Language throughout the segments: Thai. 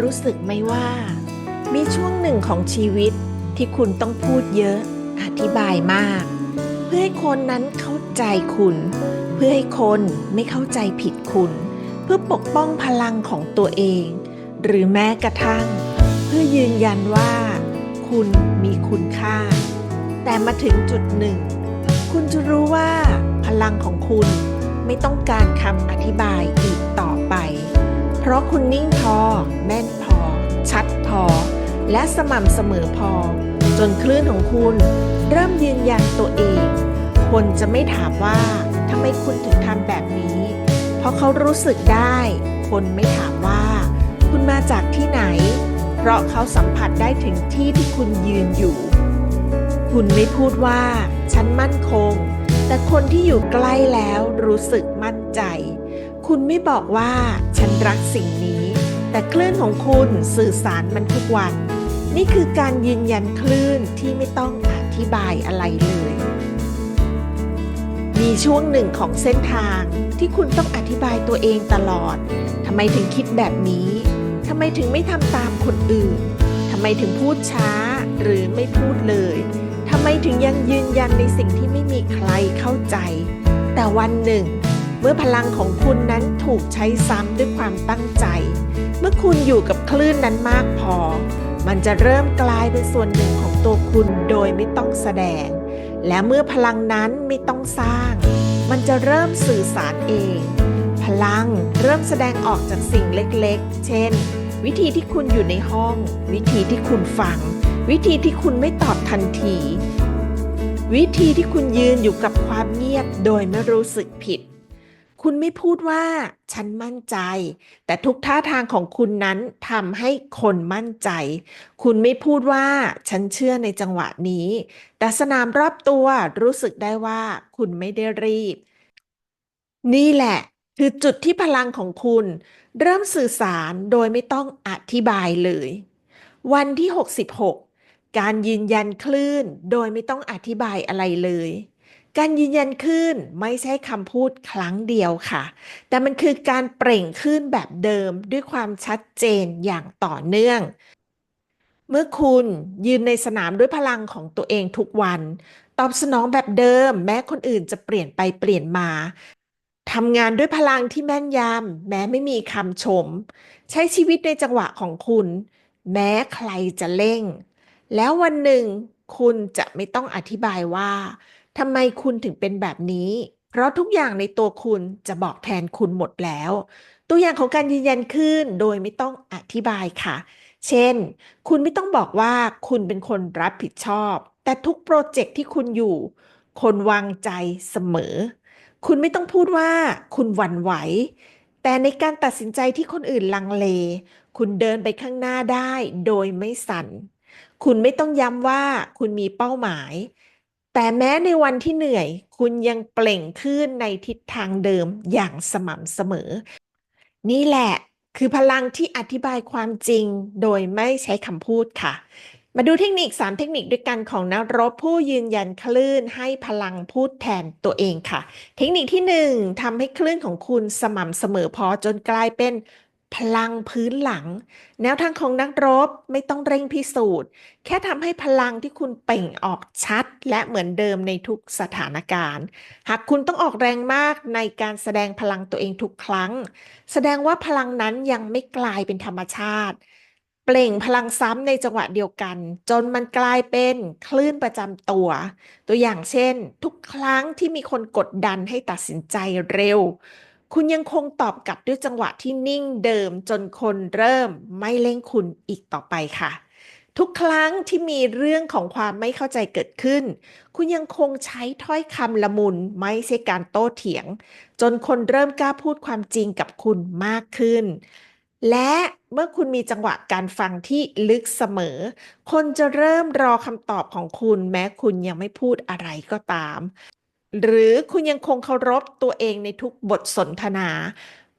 รู้สึกไหมว่า มีช่วงหนึ่งของชีวิตที่คุณต้องพูดเยอะ อธิบายมาก เพื่อให้คนนั้นเข้าใจคุณ เพื่อให้คนไม่เข้าใจผิดคุณ เพื่อปกป้องพลังของตัวเอง หรือแม้กระทั่ง เพื่อยืนยันว่า คุณมีคุณค่า แต่มาถึงจุดหนึ่ง คุณจะรู้ว่า พลังของคุณไม่ต้องการคำอธิบายอีกต่อไป ราะคุณนิ่งพอ แม่นพอ ชัดพอ และสม่ำเสมอพอ จนคลื่นของคุณเริ่มยืนยันตัวเอง คนจะไม่ถามว่าทำไมคุณถึงทำแบบนี้ เพราะเขารู้สึกได้ คนไม่ถามว่า คุณมาจากที่ไหน เพราะเขาสัมผัสได้ถึงที่ที่คุณยืนอยู่ คุณไม่พูดว่า ฉันมั่นคง แต่คนที่อยู่ใกล้แล้วรู้สึกมั่น คุณไม่บอกว่าฉันรักสิ่งนี้ แต่คลื่นของคุณสื่อสารมันทุกวัน นี่คือการยืนยันคลื่นที่ไม่ต้องอธิบายอะไรเลย มีช่วงหนึ่งของเส้นทางที่คุณต้องอธิบายตัวเองตลอดทำไมถึงคิดแบบนี้ทำไมถึงไม่ทำตามคนอื่นทำไมถึงพูดช้าหรือไม่พูดเลยทำไมถึงยังยืนยันในสิ่งที่ไม่มีใครเข้าใจ แต่วันหนึ่ง เมื่อพลังของคุณนั้นถูกใช้ซ้ำด้วยความตั้งใจ เมื่อคุณอยู่กับคลื่นนั้นมากพอ มันจะเริ่มกลายเป็นส่วนหนึ่งของตัวคุณโดยไม่ต้องแสดง และเมื่อพลังนั้นไม่ต้องสร้าง มันจะเริ่มสื่อสารเอง พลังเริ่มแสดงออกจากสิ่งเล็กๆ เช่น วิธีที่คุณอยู่ในห้อง วิธีที่คุณฟัง วิธีที่คุณไม่ตอบทันที วิธีที่คุณยืนอยู่กับความเงียบโดยไม่รู้สึกผิด คุณไม่พูดว่าฉันมั่นใจ แต่ทุกท่าทางของคุณนั้นทำให้คนมั่นใจ คุณไม่พูดว่าฉันเชื่อในจังหวะนี้ แต่สนามรอบตัวรู้สึกได้ว่า คุณไม่ได้รีบ นี่แหละ คือจุดที่พลังของคุณ เริ่มสื่อสารโดยไม่ต้องอธิบายเลย วันที่ 66 การยืนยันคลื่นโดยไม่ต้องอธิบายอะไรเลย การยืนยันคลื่นไม่ใช่คำพูดครั้งเดียวค่ะ แต่มันคือการเปล่งคลื่นแบบเดิมด้วยความชัดเจนอย่างต่อเนื่อง เมื่อคุณยืนในสนามด้วยพลังของตัวเองทุกวัน ตอบสนองแบบเดิม แม้คนอื่นจะเปลี่ยนไปเปลี่ยนมาทำงานด้วยพลังที่แม่นยำแม้ไม่มีคำชม ใช้ชีวิตในจังหวะของคุณ แม้ใครจะเร่ง แล้ววันหนึ่งคุณจะไม่ต้องอธิบายว่า ทำไมคุณถึงเป็นแบบนี้ เพราะทุกอย่างในตัวคุณจะบอกแทนคุณหมดแล้ว ตัวอย่างของการยืนยันขึ้นโดยไม่ต้องอธิบายค่ะ เช่น คุณไม่ต้องบอกว่าคุณเป็นคนรับผิดชอบ แต่ทุกโปรเจกต์ที่คุณอยู่ คนวางใจเสมอ คุณไม่ต้องพูดว่าคุณหวั่นไหว แต่ในการตัดสินใจที่คนอื่นลังเล คุณเดินไปข้างหน้าได้โดยไม่สั่น คุณไม่ต้องย้ำว่าคุณมีเป้าหมาย แต่แม้ในวันที่เหนื่อย คุณยังเปล่งขึ้นในทิศทางเดิมอย่างสม่ำเสมอ นี่แหละคือพลังที่อธิบายความจริงโดยไม่ใช้คำพูดค่ะ มาดูเทคนิค 3 เทคนิคด้วยกันของนักรบผู้ยืนยันคลื่นให้พลังพูดแทนตัวเองค่ะ เทคนิคที่ 1ทำให้คลื่นของคุณสม่ำเสมอพอจนกลายเป็น พลังพื้นหลัง แนวทางของนักรบไม่ต้องเร่งพิสูจน์ แค่ทำให้พลังที่คุณเปล่งออกชัด และเหมือนเดิมในทุกสถานการณ์ หากคุณต้องออกแรงมากในการแสดงพลังตัวเองทุกครั้ง แสดงว่าพลังนั้นยังไม่กลายเป็นธรรมชาติ เปล่งพลังซ้ำในจังหวะเดียวกัน จนมันกลายเป็นคลื่นประจำตัว ตัวอย่างเช่น ทุกครั้งที่มีคนกดดันให้ตัดสินใจเร็ว คุณยังคงตอบกลับด้วยจังหวะที่นิ่งเดิมจนคนเริ่มไม่เร่งคุณอีกต่อไปค่ะ ทุกครั้งที่มีเรื่องของความไม่เข้าใจเกิดขึ้น คุณยังคงใช้ถ้อยคำละมุนไม่ใช่การโต้เถียง จนคนเริ่มกล้าพูดความจริงกับคุณมากขึ้น และเมื่อคุณมีจังหวะการฟังที่ลึกเสมอ คนจะเริ่มรอคำตอบของคุณแม้คุณยังไม่พูดอะไรก็ตาม หรือคุณยังคงเคารพตัวเองในทุกบทสนทนา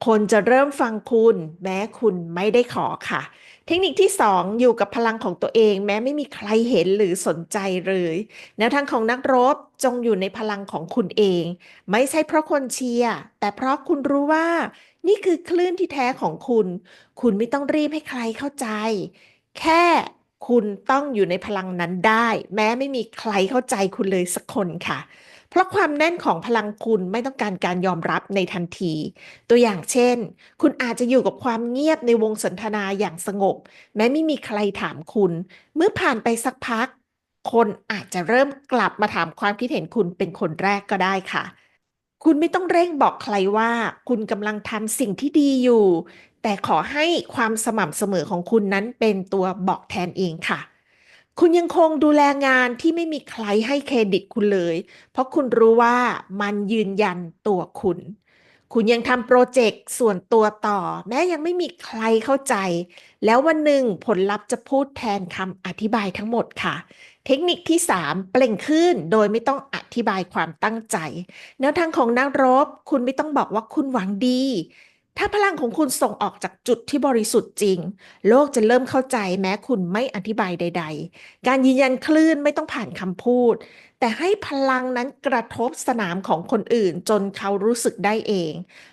คนจะเริ่มฟังคุณแม้คุณไม่ได้ขอค่ะ เทคนิคที่ 2 อยู่กับพลังของตัวเอง แม้ไม่มีใครเห็นหรือสนใจเลยแนวทางของนักรบจงอยู่ในพลังของคุณเอง ไม่ใช่เพราะคนเชียร์แต่เพราะคุณรู้ว่า นี่คือคลื่นที่แท้ของคุณ คุณไม่ต้องรีบให้ใครเข้าใจ แค่คุณต้องอยู่ในพลังนั้นได้ แม้ไม่มีใครเข้าใจคุณเลยสักคนค่ะ เพราะความแน่นของพลังคุณไม่ต้องการการยอมรับในทันที ตัวอย่างเช่น คุณอาจจะอยู่กับความเงียบในวงสนทนาอย่างสงบ แม้ไม่มีใครถามคุณ เมื่อผ่านไปสักพัก คนอาจจะเริ่มกลับมาถามความคิดเห็นคุณเป็นคนแรกก็ได้ค่ะ คุณไม่ต้องเร่งบอกใครว่า คุณกำลังทำสิ่งที่ดีอยู่ แต่ขอให้ความสม่ำเสมอของคุณนั้นเป็นตัวบอกแทนเองค่ะ คุณยังคงดูแลงานที่ไม่มีใครให้เครดิตคุณเลย เพราะคุณรู้ว่ามันยืนยันตัวคุณ คุณยังทำโปรเจกต์ส่วนตัวต่อ แม้ยังไม่มีใครเข้าใจ แล้ววันหนึ่งผลลัพธ์จะพูดแทนคำอธิบายทั้งหมดค่ะ เทคนิคที่ 3 เปล่งขึ้นโดยไม่ต้องอธิบายความตั้งใจแนวทางของนักรบ คุณไม่ต้องบอกว่าคุณหวังดี ถ้าพลังของคุณส่งออกจากจุดที่บริสุทธิ์จริง โลกจะเริ่มเข้าใจแม้คุณไม่อธิบายใด ๆ การยืนยันคลื่นไม่ต้องผ่านคำพูด แต่ให้พลังนั้นกระทบสนามของคนอื่นจนเขารู้สึกได้เอง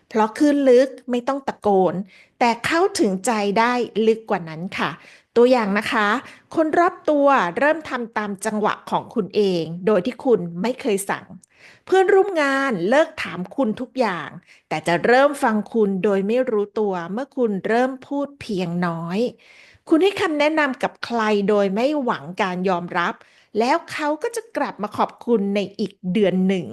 เพราะคลื่นลึกไม่ต้องตะโกน แต่เข้าถึงใจได้ลึกกว่านั้นค่ะตัวอย่างนะคะ คนรอบตัวเริ่มทำตามจังหวะของคุณเอง โดยที่คุณไม่เคยสั่ง เพื่อนร่วมงานเลิกถามคุณทุกอย่าง แต่จะเริ่มฟังคุณโดยไม่รู้ตัว เมื่อคุณเริ่มพูดเพียงน้อย คุณให้คำแนะนำกับใครโดยไม่หวังการยอมรับ แล้วเขาก็จะกลับมาขอบคุณในอีกเดือนหนึ่ง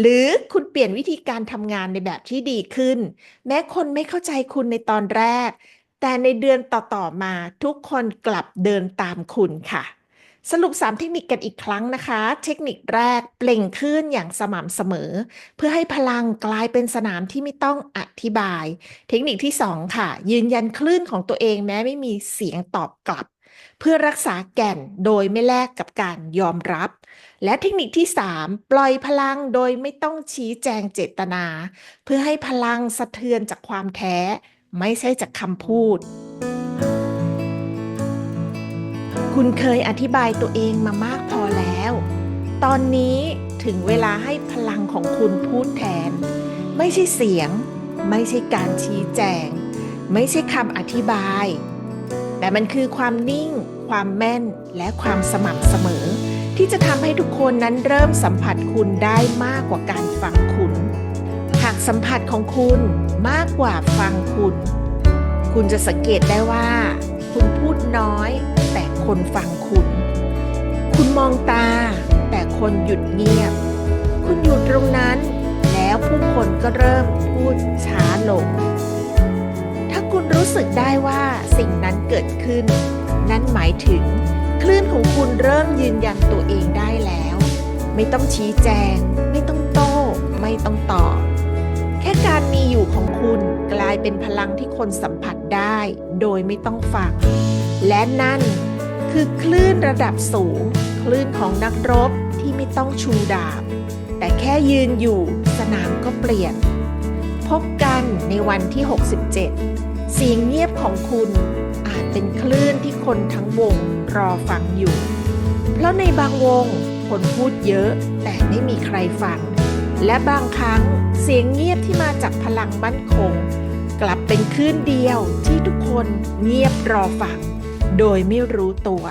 หรือคุณเปลี่ยนวิธีการทำงานในแบบที่ดีขึ้น แม้คนไม่เข้าใจคุณในตอนแรก แต่ในเดือนต่อๆมาทุกคนกลับเดินตามคุณค่ะ สรุป 3 เทคนิคกันอีกครั้งนะคะ เทคนิคแรกเปล่งขึ้นอย่างสม่ำเสมอ เพื่อให้พลังกลายเป็นสนามที่ไม่ต้องอธิบาย เทคนิคที่ 2 ค่ะ ยืนยันคลื่นของตัวเองแม้ไม่มีเสียงตอบกลับ เพื่อรักษาแก่นโดยไม่แลกกับการยอมรับ และเทคนิคที่ 3 ปล่อยพลังโดยไม่ต้องชี้แจงเจตนา เพื่อให้พลังสะเทือนจากความแท้ ไม่ใช่จากคำพูด คุณเคยอธิบายตัวเองมามากพอแล้ว ตอนนี้ถึงเวลาให้พลังของคุณพูดแทน ไม่ใช่เสียง ไม่ใช่การชี้แจง ไม่ใช่คำอธิบาย แต่มันคือความนิ่ง ความแม่น และความสม่ำเสมอ ที่จะทำให้ทุกคนนั้นเริ่มสัมผัสคุณได้มากกว่าการฟังคุณ หากสัมผัสของคุณมากกว่าฟังคุณ คุณจะสังเกตได้ว่า คุณพูดน้อย แต่คนฟังคุณ คุณมองตา แต่คนหยุดเงียบ คุณอยู่ตรงนั้น แล้วผู้คนก็เริ่มพูดช้าลง ถ้าคุณรู้สึกได้ว่าสิ่งนั้นเกิดขึ้น นั่นหมายถึง คลื่นของคุณเริ่มยืนยันตัวเองได้แล้ว ไม่ต้องชี้แจง ไม่ต้องโต้ ไม่ต้องตอบแค่การมีอยู่ของคุณกลายเป็นพลังที่คนสัมผัส ได้โดยไม่ต้องฟัง และนั่นคือคลื่นระดับสูง คลื่นของนักรบที่ไม่ต้องชูดาบ แต่แค่ยืนอยู่สนามก็เปลี่ยน พบกันในวันที่ 67 เสียงเงียบของคุณอาจเป็นคลื่นที่คนทั้งวงรอฟังอยู่ เพราะในบางวงคนพูดเยอะแต่ไม่มีใครฟัง และบางครั้งเสียงเงียบที่มาจากพลังมั่นคง กลับเป็นคลื่นเดียวที่ทุกคนเงียบรอฟัง โดยไม่รู้ตัว